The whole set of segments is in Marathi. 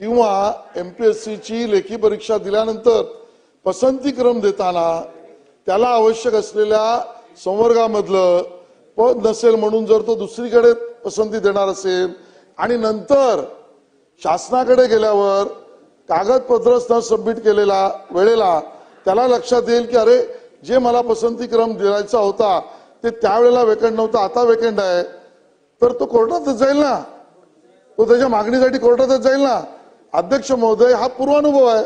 किंवा एम पी एस सीची लेखी परीक्षा दिल्यानंतर पसंती क्रम देताना त्याला आवश्यक असलेल्या संवर्गामधलं पद नसेल म्हणून जर तो दुसरीकडे पसंती देणार असेल आणि नंतर शासनाकडे गेल्यावर कागदपत्र न सबमिट केलेला वेळेला त्याला लक्षात येईल की अरे जे मला पसंती क्रम द्यायचा होता ते त्यावेळेला वेकंट नव्हता आता वेकंट आहे. तर तो कोर्टातच जाईल ना? तो त्याच्या मागणीसाठी कोर्टातच जाईल ना? अध्यक्ष महोदय हा पूर्वानुभव आहे.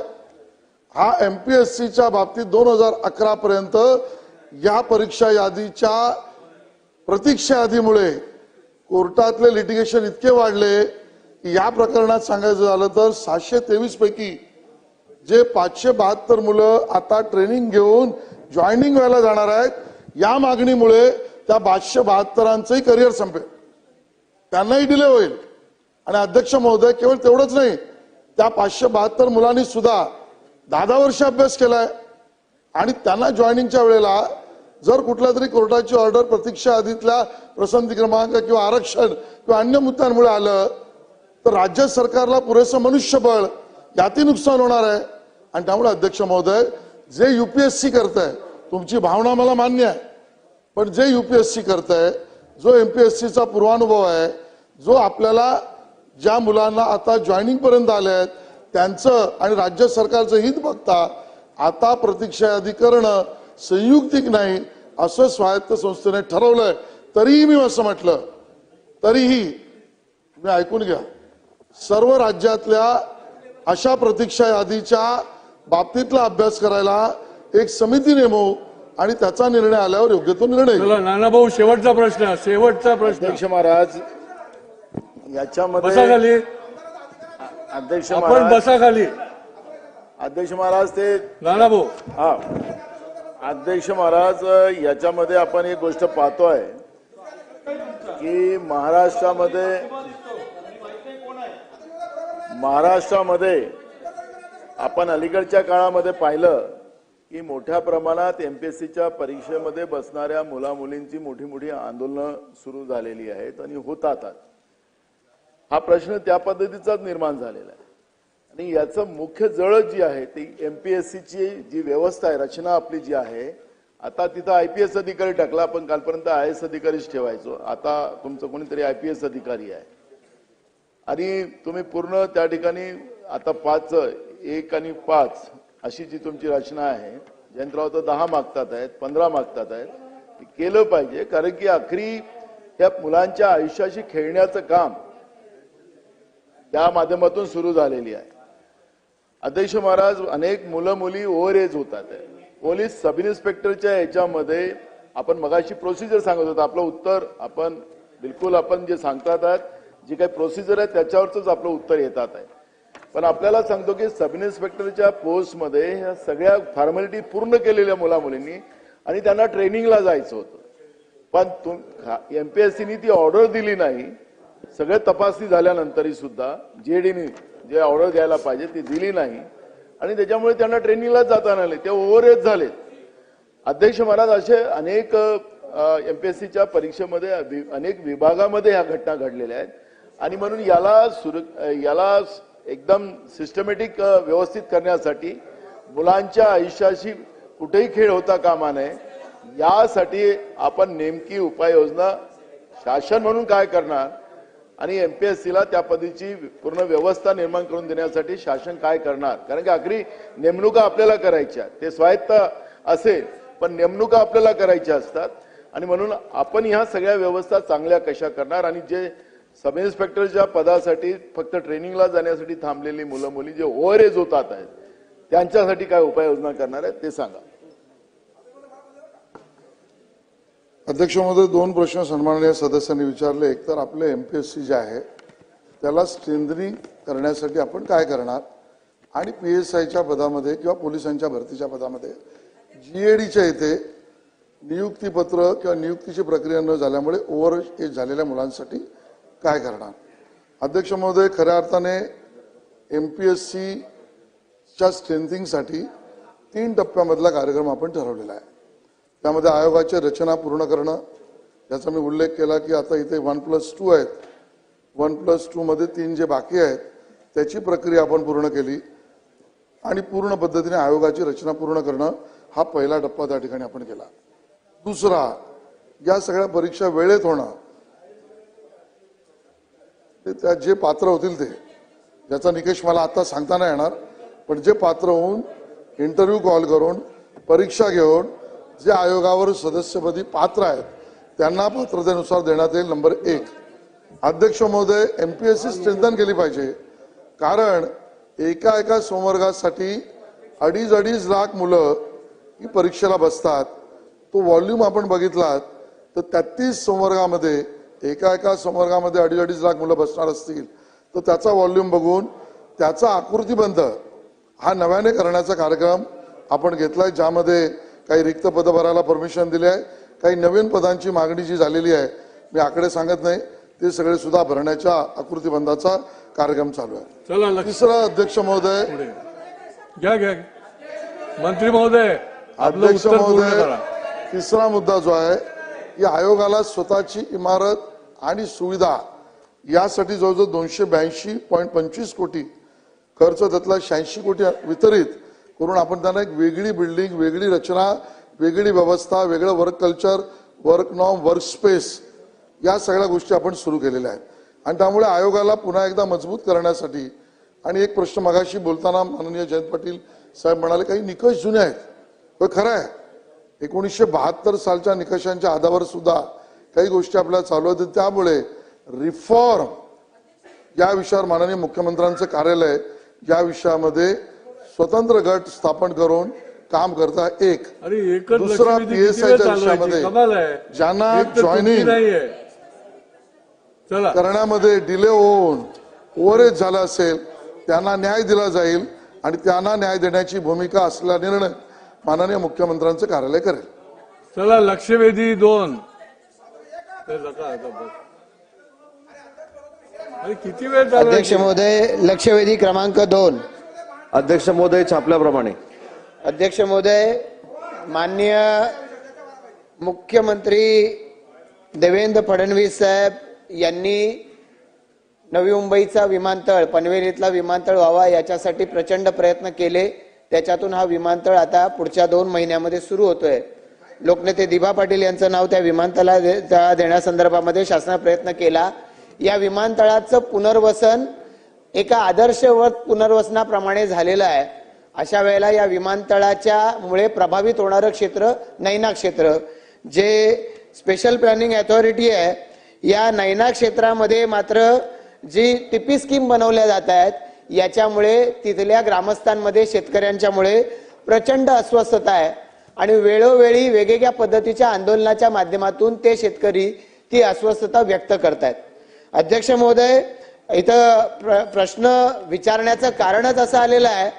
हा एम पी एस सीच्या बाबतीत दोन हजार अकरा पर्यंत या परीक्षा यादीच्या प्रतीक्षा यादीमुळे कोर्टातले लिटिगेशन इतके वाढले की या प्रकरणात सांगायचं झालं तर सहाशे तेवीस पैकी जे पाचशे बहात्तर मुलं आता ट्रेनिंग घेऊन जॉईनिंग व्हायला जाणार आहेत या मागणीमुळे त्या पाचशे बहात्तरांचंही करिअर संपेल. त्यांनाही डिले होईल. आणि अध्यक्ष महोदय केवळ तेवढंच नाही त्या पाचशे बहात्तर मुलांनी सुद्धा दहा दहा वर्ष अभ्यास केलाय. आणि त्यांना जॉईनिंगच्या वेळेला जर कुठल्या तरी कोर्टाची ऑर्डर प्रतीक्षा आधीतल्या प्रसंती क्रमांक किंवा आरक्षण किंवा अन्य मुद्द्यांमुळे आलं तर राज्य सरकारला पुरेसं मनुष्यबळ यातही नुकसान होणार आहे. आणि त्यामुळे अध्यक्ष महोदय जे युपीएससी करत आहे तुमची भावना मला मान्य आहे. पण जे युपीएससी करत आहे जो एमपीएससीचा पूर्वानुभव आहे जो आपल्याला ज्या मुलांना आता जॉईनिंग पर्यंत आले आहेत त्यांचं आणि राज्य सरकारचं हित बघता आता प्रतीक्षा यादी करणं संयुक्तिक नाही असं स्वायत्त संस्थेने ठरवलंय. तरीही मी असं म्हटलं तरीही तुम्ही ऐकून घ्या. सर्व राज्यातल्या अशा प्रतीक्षा यादीच्या बाबतीतला अभ्यास करायला एक समिती नेमू आणि त्याचा निर्णय आल्यावर योग्य तो निर्णय. घेऊ. चला नानाभाऊ शेवटचा प्रश्न शेवटचा प्रश्न. महाराज बसा याच्यामध्ये खाली अध्यक्ष आपण महाराज बसा खाली अध्यक्ष महाराज ते नानाभाऊ. हा. अध्यक्ष महाराज याच्यामध्ये आपण एक गोष्ट पाहतोय की महाराष्ट्रामध्ये महाराष्ट्रामध्ये आपण अलीकडच्या काळामध्ये पाहिलं की मोठ्या प्रमाणात एमपीएससीच्या परीक्षेमध्ये बसणाऱ्या मुला मुलींची मोठी मोठी आंदोलनं सुरू झालेली आहेत आणि होतात हा प्रश्न त्या पद्धतीचाच निर्माण झालेला आहे. आणि याचं मुख्य जळ जी आहे ती एम पी एस सीची जी व्यवस्था आहे रचना आपली जी आहे आता तिथं आय पी एस अधिकारी टाकला आपण कालपर्यंत आय एस अधिकारीच ठेवायचो. आता तुमचं कोणीतरी आय पी एस अधिकारी आहे. आणि तुम्ही पूर्ण त्या ठिकाणी आता पाच एक आणि पाच अशी जी तुमची रचना आहे जयंतराव तर दहा मागतात आहेत पंधरा मागतात आहेत केलं पाहिजे. कारण की अखरी त्या मुलांच्या आयुष्याशी खेळण्याचं काम त्या माध्यमातून सुरू झालेली आहे. अध्यक्ष महाराज अनेक मुलं मुली ओव्हर एज होतात. आहे. पोलीस सब इन्स्पेक्टरच्या याच्यामध्ये आपण मगाशी प्रोसिजर सांगत होतो. आपलं उत्तर आपण बिलकुल आपण जे सांगतात आहात जी काही प्रोसिजर आहे त्याच्यावरच आपलं उत्तर येतात आहे. पण आपल्याला सांगतो की सब इन्स्पेक्टरच्या पोस्टमध्ये ह्या सगळ्या फॉर्मॅलिटी पूर्ण केलेल्या मुला मुलींनी आणि त्यांना ट्रेनिंगला जायचं होतं. पण तुम एमपीएससीनी ती ऑर्डर दिली नाही. सगळे तपासणी झाल्यानंतरही सुद्धा जेडीने जे ऑर्डर द्यायला पाहिजे ती दिली नाही. आणि त्याच्यामुळे त्यांना ट्रेनिंगलाच जाता नाही आले. ते ओव्हर एज झालेत. अध्यक्ष महाराज असे अनेक एमपीएससीच्या परीक्षेमध्ये अनेक विभागामध्ये ह्या घटना घडलेल्या आहेत. आणि म्हणून याला सुर याला एकदम सिस्टमॅटिक व्यवस्थित करण्यासाठी मुलांच्या आयुष्याशी कुठेही खेळ होता कामा नये. यासाठी आपण नेमकी उपाययोजना शासन म्हणून काय करणार? आणि एम पी एस सीला त्या पद्धतीची पूर्ण व्यवस्था निर्माण करून देण्यासाठी शासन काय करणार? कारण की आखरी नेमणुका आपल्याला करायच्या ते स्वायत्त असेल पण नेमणुका आपल्याला करायच्या असतात. आणि म्हणून आपण ह्या सगळ्या व्यवस्था चांगल्या कशा करणार? आणि जे सब इन्स्पेक्टरच्या पदासाठी फक्त ट्रेनिंगला जाण्यासाठी थांबलेली मुलं मुली जे ओव्हर एज होतात आहेत त्यांच्यासाठी काय उपाययोजना करणार आहेत ते सांगा. अध्यक्ष महोदय दोन प्रश्न सन्माननीय सदस्यांनी विचारले. एक तर आपले एम पी एस सी जे आहे त्याला स्ट्रेंथनिंग करण्यासाठी आपण काय करणार? आणि पी एस आयच्या पदामध्ये किंवा पोलिसांच्या भरतीच्या पदामध्ये जीएडीच्या इथे नियुक्तीपत्र किंवा नियुक्तीची प्रक्रिया न झाल्यामुळे ओव्हर एज झालेल्या मुलांसाठी काय करणार? अध्यक्ष महोदय खऱ्या अर्थाने एम पी एस सीच्या स्ट्रेंथिंगसाठी तीन टप्प्यामधला कार्यक्रम आपण ठरवलेला आहे. त्यामध्ये आयोगाची रचना पूर्ण करणं याचा मी उल्लेख केला की आता इथे वन प्लस टू आहेत. वन प्लस टू मध्ये तीन जे बाकी आहेत त्याची प्रक्रिया आपण पूर्ण केली. आणि पूर्ण पद्धतीने आयोगाची रचना पूर्ण करणं हा पहिला टप्पा त्या ठिकाणी आपण केला. दुसरा या सगळ्या परीक्षा वेळेत होणं ते त्या जे पात्र होतील ते ज्याचा निकष मला आता सांगता नाही येणार पण जे पात्र होऊन इंटरव्ह्यू कॉल करून परीक्षा घेऊन जे आयोगावर सदस्यपदी पात्र आहेत त्यांना पात्रतेनुसार देण्यात येईल. नंबर एक अध्यक्ष महोदय M P S C strengthen केली पाहिजे. कारण एका एका संवर्गासाठी अडीच अडीच लाख मुलं ही परीक्षेला बसतात. तो व्हॉल्यूम आपण बघितलात तर तेहतीस संवर्गामध्ये एका एका संवर्गामध्ये अडीच अडीच लाख मुलं बसणार असतील. तर त्याचा व्हॉल्यूम बघून त्याचा आकृतीबंध हा नव्याने करण्याचा कार्यक्रम आपण घेतलाय ज्यामध्ये काही रिक्त पद भरायला परमिशन दिली आहे. काही नवीन पदांची मागणी जी झालेली आहे. मी आकडे सांगत नाही. ते सगळे सुद्धा भरण्याच्या आकृतीबंधाचा कार्यक्रम चालू आहे. चला तिसरं अध्यक्ष महोदय. घ्या घ्या. मंत्री महोदय अध्यक्ष महोदय तिसरा मुद्दा जो आहे की आयोगाला स्वतःची इमारत आणि सुविधा यासाठी जवळजवळ दोनशे ब्याऐंशी पॉईंट पंचवीस कोटी खर्च त्यातला शहाऐंशी कोटी वितरित करून आपण त्यांना एक वेगळी बिल्डिंग वेगळी रचना वेगळी व्यवस्था वेगळं वर्क कल्चर वर्क नॉम वर्क स्पेस या सगळ्या गोष्टी आपण सुरू केलेल्या आहेत. आणि त्यामुळे आयोगाला पुन्हा एकदा मजबूत करण्यासाठी आणि एक प्रश्न मगाशी बोलताना माननीय जयंत पाटील साहेब म्हणाले काही निकष जुने आहेत. खरं आहे. एकोणीसशे बहात्तर सालच्या निकषांच्या आधारावर सुद्धा काही गोष्टी आपल्याला चालू आहेत. त्यामुळे रिफॉर्म या विषयावर माननीय मुख्यमंत्र्यांचं कार्यालय या विषयामध्ये स्वतंत्र गट स्थापन करून काम करता एक. अरे एकच दुसरा लक्षवेधी किती PSI वेळ च्या चालवायची? विषयामध्ये ज्यांना चला. करण्यामध्ये डिले होऊन ओव्हरेज झाला असेल त्यांना न्याय दिला जाईल आणि त्यांना न्याय देण्याची भूमिका असलेला निर्णय माननीय मुख्यमंत्र्यांचं कार्यालय करेल. चला लक्षवेधी दोन. किती वेळ अध्यक्ष महोदय लक्षवेधी क्रमांक दोन. अध्यक्ष महोदय छापल्याप्रमाणे. अध्यक्ष महोदय माननीय मुख्यमंत्री देवेंद्र फडणवीस साहेब यांनी नवी मुंबईचा विमानतळ पनवेलीतला विमानतळ व्हावा याच्यासाठी प्रचंड प्रयत्न केले. त्याच्यातून हा विमानतळ आता पुढच्या दोन महिन्यामध्ये सुरू होतोय. लोकनेते दिभा पाटील यांचं नाव त्या विमानतळा दे- देण्यासंदर्भामध्ये शासनाने प्रयत्न केला. या विमानतळाचं पुनर्वसन एका आदर्शवत पुनर्वसनाप्रमाणे झालेलं आहे. अशा वेळेला या विमानतळाच्या मुळे प्रभावित होणारं क्षेत्र नैना क्षेत्र जे स्पेशल प्लॅनिंग अथॉरिटी आहे. या नैना क्षेत्रामध्ये मात्र जी टिपी स्कीम बनवल्या जात आहेत याच्यामुळे तिथल्या ग्रामस्थांमध्ये शेतकऱ्यांच्यामुळे प्रचंड अस्वस्थता आहे. आणि वेळोवेळी वेगवेगळ्या पद्धतीच्या आंदोलनाच्या माध्यमातून ते शेतकरी ती अस्वस्थता व्यक्त करतायत. अध्यक्ष महोदय इथं प्र- प्रश्न विचारण्याचं कारणच असं आलेलं आहे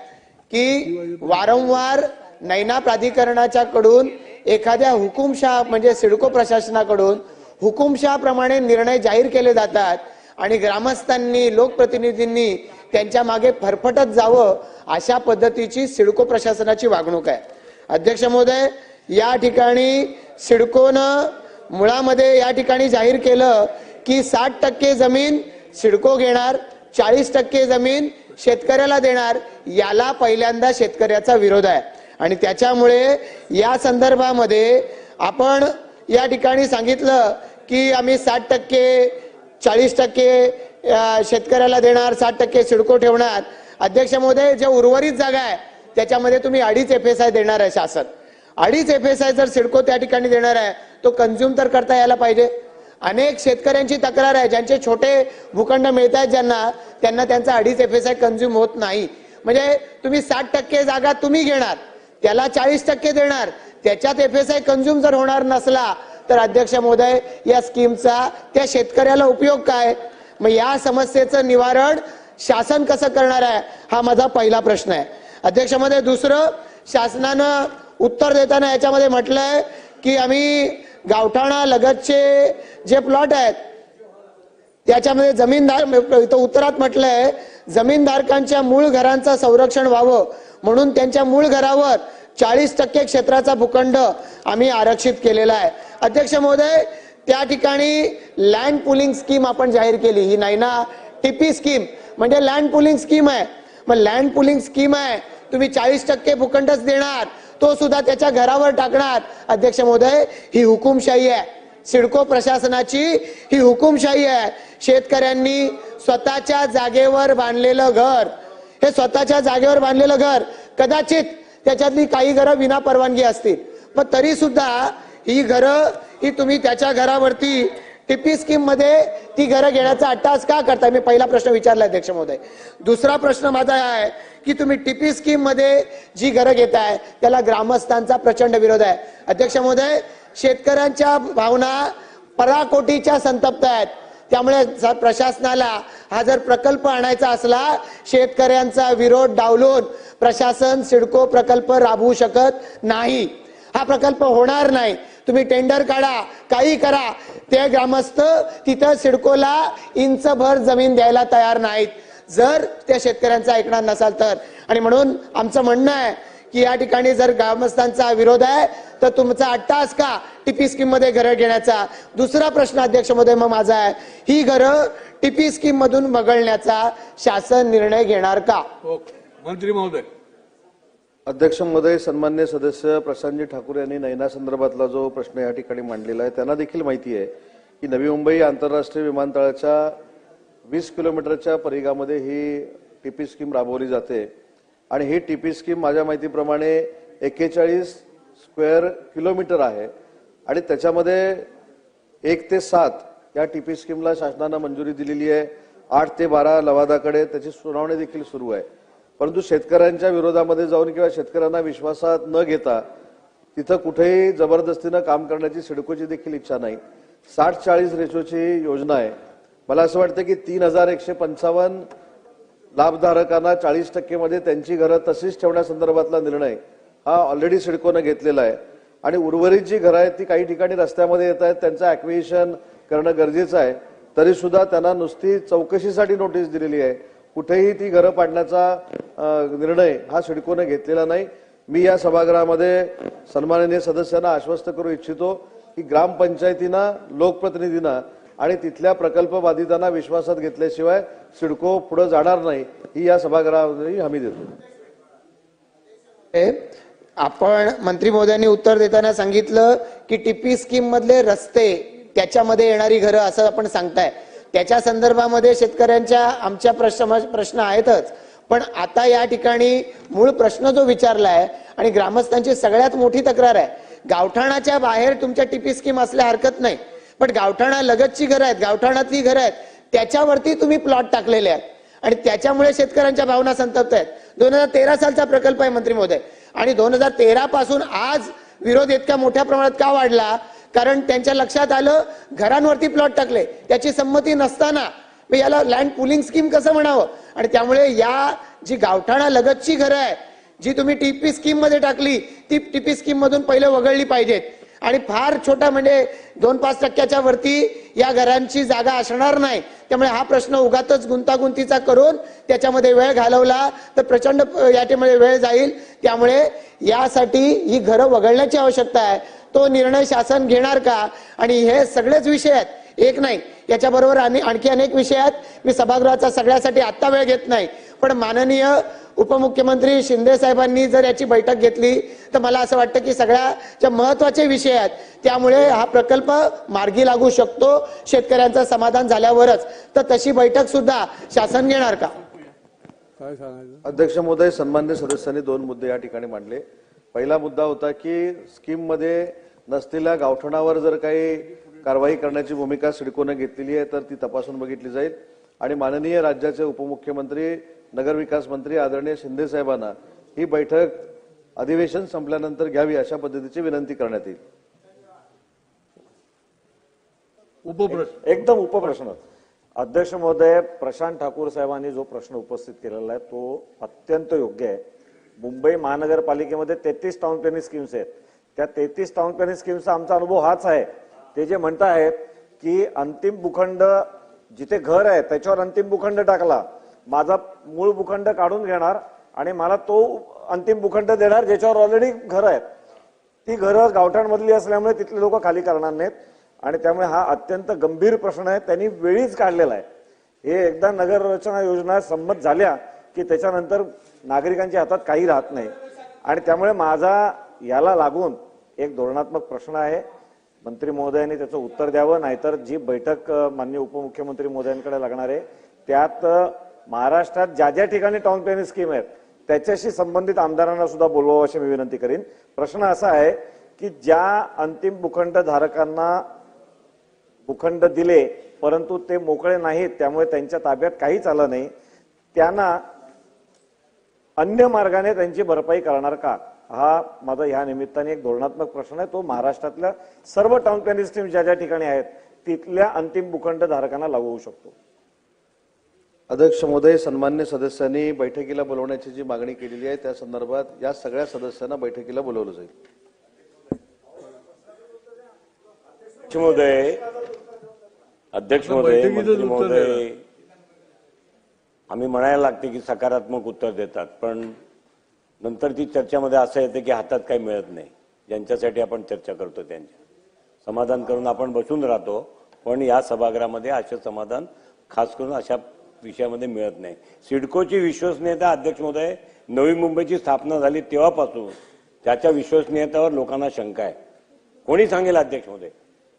की वारंवार नैना प्राधिकरणाच्या कडून एखाद्या हुकुमशाह म्हणजे सिडको प्रशासनाकडून हुकुमशाहप्रमाणे निर्णय जाहीर केले जातात आणि ग्रामस्थांनी लोकप्रतिनिधींनी त्यांच्या मागे फरफटत जावं अशा पद्धतीची सिडको प्रशासनाची वागणूक आहे. अध्यक्ष महोदय या ठिकाणी सिडकोनं मुळामध्ये या ठिकाणी जाहीर केलं की साठ टक्के जमीन सिडको घेणार चाळीस टक्के जमीन शेतकऱ्याला देणार याला पहिल्यांदा शेतकऱ्याचा विरोध आहे. आणि त्याच्यामुळे या संदर्भामध्ये आपण या ठिकाणी सांगितलं की आम्ही साठ टक्के चाळीस टक्के शेतकऱ्याला देणार साठ टक्के सिडको ठेवणार. अध्यक्ष महोदय जे उर्वरित जागा आहे त्याच्यामध्ये तुम्ही अडीच एफ एस आय देणार आहे शासन. अडीच एफ एस आय जर सिडको त्या ठिकाणी देणार आहे तो कन्झ्युम तर करता यायला पाहिजे. अनेक शेतकऱ्यांची तक्रार आहे. ज्यांचे छोटे भूखंड मिळत आहेत ज्यांना त्यांना त्यांचा अडीच एफ एस आय कन्झ्युम होत नाही. म्हणजे तुम्ही साठ टक्के जागा तुम्ही घेणार. त्याला चाळीस टक्के देणार. त्याच्यात एफ एस आय कन्झ्युम जर होणार नसला तर अध्यक्ष महोदय या स्कीमचा त्या शेतकऱ्याला उपयोग काय? मग या समस्येचं निवारण शासन कसं करणार आहे? हा माझा पहिला प्रश्न आहे. अध्यक्ष महोदय दुसरं शासनानं उत्तर देताना याच्यामध्ये म्हटलंय की आम्ही गावठाणा लगतचे जे प्लॉट आहेत त्याच्यामध्ये जमीनदार इथं उत्तरात म्हटलंय जमीनधारकांच्या मूळ घरांचं संरक्षण व्हावं. म्हणून त्यांच्या मूळ घरावर चाळीस टक्के क्षेत्राचा भूखंड आम्ही आरक्षित केलेला आहे. अध्यक्ष महोदय त्या ठिकाणी लँड पुलिंग स्कीम आपण जाहीर केली. ही नाही ना टीपी स्कीम म्हणजे लँड पुलिंग स्कीम आहे. मग लँड पुलिंग स्कीम आहे. तुम्ही चाळीस टक्के भूखंडच देणार. तो सुद्धा त्याच्या घरावर टाकणार. अध्यक्ष महोदय ही हुकुमशाही आहे. सिडको प्रशासनाची ही हुकुमशाही आहे. शेतकऱ्यांनी स्वतःच्या जागेवर बांधलेलं घर. हे स्वतःच्या जागेवर बांधलेलं घर कदाचित त्याच्यातली काही घरं विना परवानगी असतील. पण तरी सुद्धा ही घरं ही तुम्ही त्याच्या घरावरती टिपी स्कीममध्ये ती घरं घेण्याचा अट्टास का करताय? मी पहिला प्रश्न विचारला अध्यक्ष महोदय. दुसरा प्रश्न माझा आहे की तुम्ही टीपी स्कीममध्ये जी घरं घेताय त्याला ग्रामस्थांचा प्रचंड विरोध आहे. अध्यक्ष महोदय शेतकऱ्यांच्या भावना पराकोटीच्या संतप्त आहेत. त्यामुळे प्रशासनाला हा जर प्रकल्प आणायचा असला शेतकऱ्यांचा विरोध डावलून प्रशासन सिडको प्रकल्प राबवू शकत नाही. हा प्रकल्प होणार नाही. तुम्ही टेंडर काढा काही करा. ते ग्रामस्थ तिथं सिडकोला इंचभर जमीन द्यायला तयार नाहीत. जर त्या शेतकऱ्यांचं ऐकणार नसाल तर. आणि म्हणून आमचं म्हणणं आहे की या ठिकाणी जर ग्रामस्थांचा विरोध आहे तर तुमचा अट्टास का टीपी स्कीममध्ये घरं घेण्याचा. दुसरा प्रश्न अध्यक्षमध्ये मग माझा आहे ही घरं टीपी स्कीम मधून वगळण्याचा शासन निर्णय घेणार का? ओके मंत्री महोदय. अध्यक्ष महोदय सन्मान्य सदस्य प्रशांतजी ठाकूर यांनी नैना संदर्भातला जो प्रश्न या ठिकाणी मांडलेला आहे त्यांना देखील माहिती आहे की नवी मुंबई आंतरराष्ट्रीय विमानतळाच्या वीस किलोमीटरच्या परिघामध्ये ही टीपी स्कीम राबवली जाते. आणि ही टीपी स्कीम माझ्या माहितीप्रमाणे एक्केचाळीस स्क्वेअर किलोमीटर आहे. आणि त्याच्यामध्ये एक ते सात या टीपी स्कीमला शासनानं मंजुरी दिलेली आहे. आठ ते बारा लवादाकडे त्याची सुनावणी देखील सुरू आहे. परंतु शेतकऱ्यांच्या विरोधामध्ये जाऊन किंवा शेतकऱ्यांना विश्वासात न घेता तिथं कुठेही जबरदस्तीनं काम करण्याची सिडकोची देखील इच्छा नाही. साठ चाळीस रेशोची योजना आहे. मला असं वाटतं की तीन हजार एकशे पंचावन्न लाभधारकांना चाळीस टक्केमध्ये त्यांची घरं तशीच ठेवण्यासंदर्भातला निर्णय हा ऑलरेडी सिडकोनं घेतलेला आहे. आणि उर्वरित जी घरं आहेत ती काही ठिकाणी रस्त्यामध्ये येत आहेत त्यांचं ऍक्विएशन करणं गरजेचं आहे. तरी सुद्धा त्यांना नुसती चौकशीसाठी नोटीस दिलेली आहे. कुठेही ती घरं पाडण्याचा निर्णय हा सिडकोनं घेतलेला नाही. मी या सभागृहामध्ये सन्माननीय सदस्यांना आश्वस्त करू इच्छितो की ग्रामपंचायतींना लोकप्रतिनिधींना आणि तिथल्या प्रकल्प बाधितांना विश्वासात घेतल्याशिवाय सिडको पुढे जाणार नाही ही या सभागृहामध्ये हमी देतो. हे आपण मंत्री महोदयांनी उत्तर देताना सांगितलं की टीपी स्कीम मधले रस्ते त्याच्यामध्ये येणारी घरं असं आपण सांगताय. त्याच्या संदर्भामध्ये शेतकऱ्यांच्या आमच्या प्रश्न प्रश्न आहेतच. पण आता या ठिकाणी मूळ प्रश्न जो विचारलाय आणि ग्रामस्थांची सगळ्यात मोठी तक्रार आहे गावठाणाच्या बाहेर तुमच्या टीपी स्कीम असल्या हरकत नाही. पण गावठाणा लगतची घरं आहेत गावठाणातली घरं आहेत त्याच्यावरती तुम्ही प्लॉट टाकलेले आहेत. आणि त्याच्यामुळे शेतकऱ्यांच्या भावना संतप्त आहेत. दोन हजार तेरा सालचा प्रकल्प आहे मंत्री महोदय. आणि दोन हजार तेरा पासून आज विरोध इतक्या मोठ्या प्रमाणात का वाढला? कारण त्यांच्या लक्षात आलं घरांवरती प्लॉट टाकले. त्याची संमती नसताना मग याला लँड पुलिंग स्कीम कसं म्हणावं? आणि त्यामुळे या जी गावठाणा लगतची घरं आहे जी तुम्ही टीपी स्कीममध्ये टाकली ती टीपी स्कीम मधून पहिले वगळली पाहिजेत. आणि फार छोटा म्हणजे दोन पाच टक्क्याच्या वरती या घरांची जागा असणार नाही. त्यामुळे हा प्रश्न उगातच गुंतागुंतीचा करून त्याच्यामध्ये वेळ घालवला तर प्रचंड अ, याच्यामध्ये वेळ जाईल. त्यामुळे यासाठी ही घरं वगळण्याची आवश्यकता आहे. तो निर्णय शासन घेणार का? आणि हे सगळेच विषय आहेत. एक नाही. याच्याबरोबर आणि आणखी अनेक विषय आहेत. मी सभागृहाचा सगळ्यासाठी आत्ता वेळ घेत नाही. पण माननीय उपमुख्यमंत्री शिंदे साहेबांनी जर याची बैठक घेतली तर मला असं वाटतं की सगळ्याच्या महत्त्वाचे विषय आहेत त्यामुळे हा प्रकल्प मार्गी लागू शकतो. शेतकऱ्यांचं समाधान झाल्यावरच. तर तशी बैठक सुद्धा शासन घेणार का? काय सांगायचं? अध्यक्ष महोदय सन्मान्य सदस्यांनी दोन मुद्दे या ठिकाणी मांडले. पहिला मुद्दा होता की स्कीममध्ये नसलेल्या गावठणावर जर काही कारवाई करण्याची भूमिका सिडकोनं घेतलेली आहे तर ती तपासून बघितली जाईल. आणि माननीय राज्याचे उपमुख्यमंत्री नगरविकास मंत्री आदरणीय शिंदे साहेबांना ही बैठक अधिवेशन संपल्यानंतर घ्यावी अशा पद्धतीची विनंती करण्यात येईल. उपप्रश्न. एकदम उपप्रश्न. अध्यक्ष महोदय प्रशांत ठाकूर साहेबांनी जो प्रश्न उपस्थित केलेला आहे तो अत्यंत योग्य आहे. मुंबई महानगरपालिकेमध्ये तेहतीस टाउन प्लॅनिंग स्कीम्स आहेत. त्या तेहतीस टाउन प्लॅनिंग स्कीमचा आमचा अनुभव हाच आहे. ते जे म्हणतायत की अंतिम भूखंड जिथे घर आहे त्याच्यावर अंतिम भूखंड टाकला. माझा मूळ भूखंड काढून घेणार आणि मला तो अंतिम भूखंड देणार ज्याच्यावर ऑलरेडी घर आहेत. ती घरं गावठाणमधली असल्यामुळे तिथले लोक खाली करणार नाहीत आणि त्यामुळे हा अत्यंत गंभीर प्रश्न आहे. त्यांनी वेळीच काढलेला आहे. हे एकदा नगर रचना योजना संमत झाल्या की त्याच्यानंतर नागरिकांच्या हातात काही राहत नाही. आणि त्यामुळे माझा याला लागून एक धोरणात्मक प्रश्न आहे. मंत्री महोदयांनी त्याचं उत्तर द्यावं नाहीतर जी बैठक मान्य माननीय उपमुख्यमंत्री महोदयांकडे लागणार आहे त्यात महाराष्ट्रात ज्या ज्या ठिकाणी टाउन प्लॅनिंग स्कीम आहेत त्याच्याशी संबंधित आमदारांना सुद्धा बोलवावं अशी मी विनंती करीन. प्रश्न असा आहे की ज्या अंतिम भूखंड धारकांना भूखंड दिले परंतु ते मोकळे नाहीत त्यामुळे त्यांच्या ताब्यात काहीच आलं नाही त्यांना अन्य मार्गाने त्यांची भरपाई करणार का? हा माझा ह्या निमित्ताने एक धोरणात्मक प्रश्न आहे. तो महाराष्ट्रातल्या सर्व टाउन प्लॅनिंग स्कीम ज्या ज्या ठिकाणी आहेत तिथल्या अंतिम भूखंड धारकांना लागू होऊ शकतो. अध्यक्ष महोदय सन्मान्य सदस्यांनी बैठकीला बोलवण्याची जी मागणी केलेली आहे त्या संदर्भात या सगळ्या सदस्यांना बैठकीला बोलवलं जाईल. अध्यक्ष महोदय अध्यक्ष. आम्ही म्हणायला लागते की सकारात्मक उत्तर देतात पण नंतर ती चर्चामध्ये असं येते की हातात काही मिळत नाही. ज्यांच्यासाठी आपण चर्चा करतो त्यांच्या. समाधान करून आपण बसून राहतो पण या सभागृहामध्ये असे समाधान खास करून अशा विषयामध्ये मिळत नाही. सिडकोची विश्वसनीयता अध्यक्ष महोदय नवी मुंबईची स्थापना झाली तेव्हापासून त्याच्या विश्वसनीयतेवर लोकांना शंका आहे. कोणी सांगेल अध्यक्ष महोदय?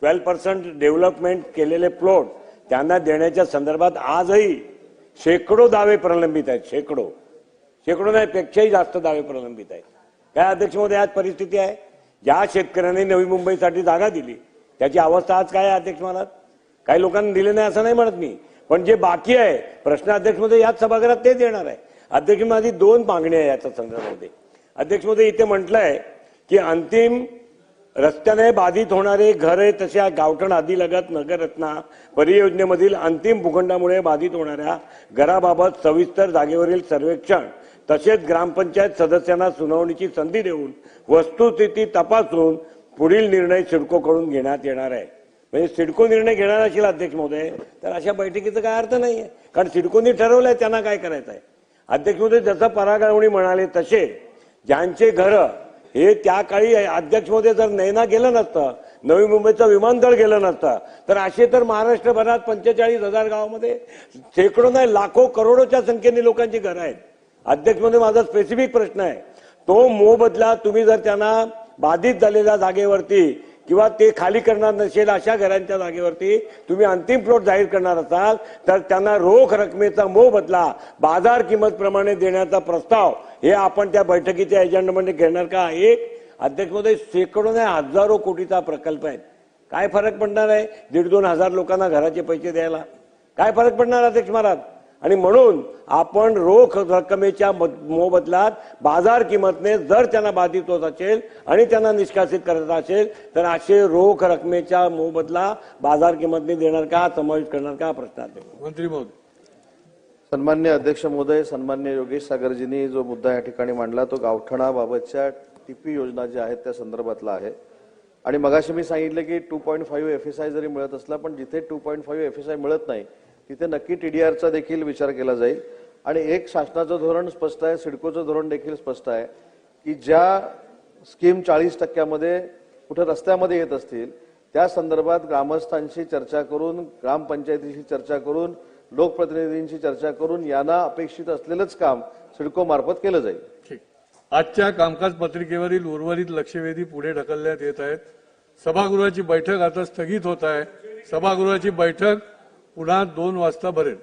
ट्वेल्व पर्सेंट डेव्हलपमेंट केलेले प्लॉट त्यांना देण्याच्या संदर्भात आजही शेकडो दावे प्रलंबित आहेत शेकडो. शेकडो नाही पेक्षाही जास्त दावे प्रलंबित आहेत. काय अध्यक्ष महोदय आज परिस्थिती आहे? ज्या शेतकऱ्यांनी नवी मुंबईसाठी जागा दिली त्याची अवस्था आज काय आहे अध्यक्ष महाराज? काही लोकांना दिले नाही असं नाही म्हणत मी. पण जे बाकी आहे प्रश्न अध्यक्षमध्ये याच सभागृहात तेच येणार आहे. अध्यक्ष माझी दोन मागणी आहे याच्या संदर्भामध्ये अध्यक्षमध्ये इथे म्हटलंय की अंतिम रस्त्याने बाधित होणारे घरे तशा गावठण आदी लगत नगररत्ना परियोजनेमधील अंतिम भूखंडामुळे बाधित होणाऱ्या घराबाबत सविस्तर जागेवरील सर्वेक्षण तसेच ग्रामपंचायत सदस्यांना सुनावणीची संधी देऊन वस्तुस्थिती तपासून पुढील निर्णय सिडकोकडून घेण्यात येणार आहे. म्हणजे सिडको निर्णय घेणार असेल अध्यक्ष महोदय तर अशा बैठकीचा काय अर्थ नाही आहे कारण सिडकोनी ठरवलंय त्यांना काय करायचं आहे अध्यक्ष महोदय जसं परागवणी म्हणाले तसे ज्यांचे घर हे त्या काळी अध्यक्ष महोदय जर नैना गेलं नसतं नवी मुंबईचं विमानतळ गेलं नसतं तर असे तर महाराष्ट्रभरात पंचेचाळीस हजार गावामध्ये शेकडो नाही लाखो करोडोच्या संख्येने लोकांची घरं आहेत. अध्यक्ष म्हणून माझा स्पेसिफिक प्रश्न आहे. तो मोबदला तुम्ही जर त्यांना बाधित झालेल्या जागेवरती किंवा ते खाली करणार नसेल अशा घरांच्या जागेवरती तुम्ही अंतिम प्लॉट जाहीर करणार असाल तर त्यांना रोख रकमेचा मोबदला बाजार किंमत प्रमाणे देण्याचा प्रस्ताव हे आपण त्या बैठकीच्या एजेंडामध्ये घेणार का? एक अध्यक्षमध्ये शेकडो नाही हजारो कोटीचा प्रकल्प आहे काय फरक पडणार आहे? दीड दोन हजार लोकांना घराचे पैसे द्यायला. काय फरक पडणार अध्यक्ष महाराज? आणि म्हणून आपण रोख रकमेच्या मोबदल्यात बाजार किंमतने जर त्यांना बाधित होत असेल आणि त्यांना निष्कासित करत असेल तर असे रोख रकमेच्या मोबदला बाजार किंमतने देणार का समावेश करणार का प्रश्न आहे. मंत्री महोदय. सन्मान्य अध्यक्ष महोदय सन्मान्य योगेश सागरजींनी जो मुद्दा या ठिकाणी मांडला तो गावठणाबाबतच्या टीपी योजना ज्या आहेत त्या संदर्भातला आहे. आणि मगाशी मी सांगितलं की two point five F S I जरी मिळत असला पण जिथे two point five F S I मिळत नाही तिथे नक्की टीडीआरचा देखील विचार केला जाईल. आणि एक शासनाचं धोरण स्पष्ट आहे सिडकोचं धोरण देखील स्पष्ट आहे की ज्या स्कीम चाळीस टक्क्यामध्ये कुठं रस्त्यामध्ये येत असतील त्या संदर्भात ग्रामस्थांशी चर्चा करून ग्रामपंचायतीशी चर्चा करून लोकप्रतिनिधींशी चर्चा करून यांना अपेक्षित असलेलंच काम सिडको मार्फत केलं जाईल. ठीक. आजच्या कामकाज पत्रिकेवरील उर्वरित लक्षवेधी पुढे ढकलण्यात येत आहेत. सभागृहाची बैठक आता स्थगित होत आहे. सभागृहाची बैठक पुन्हा दोन वाजता भरेल.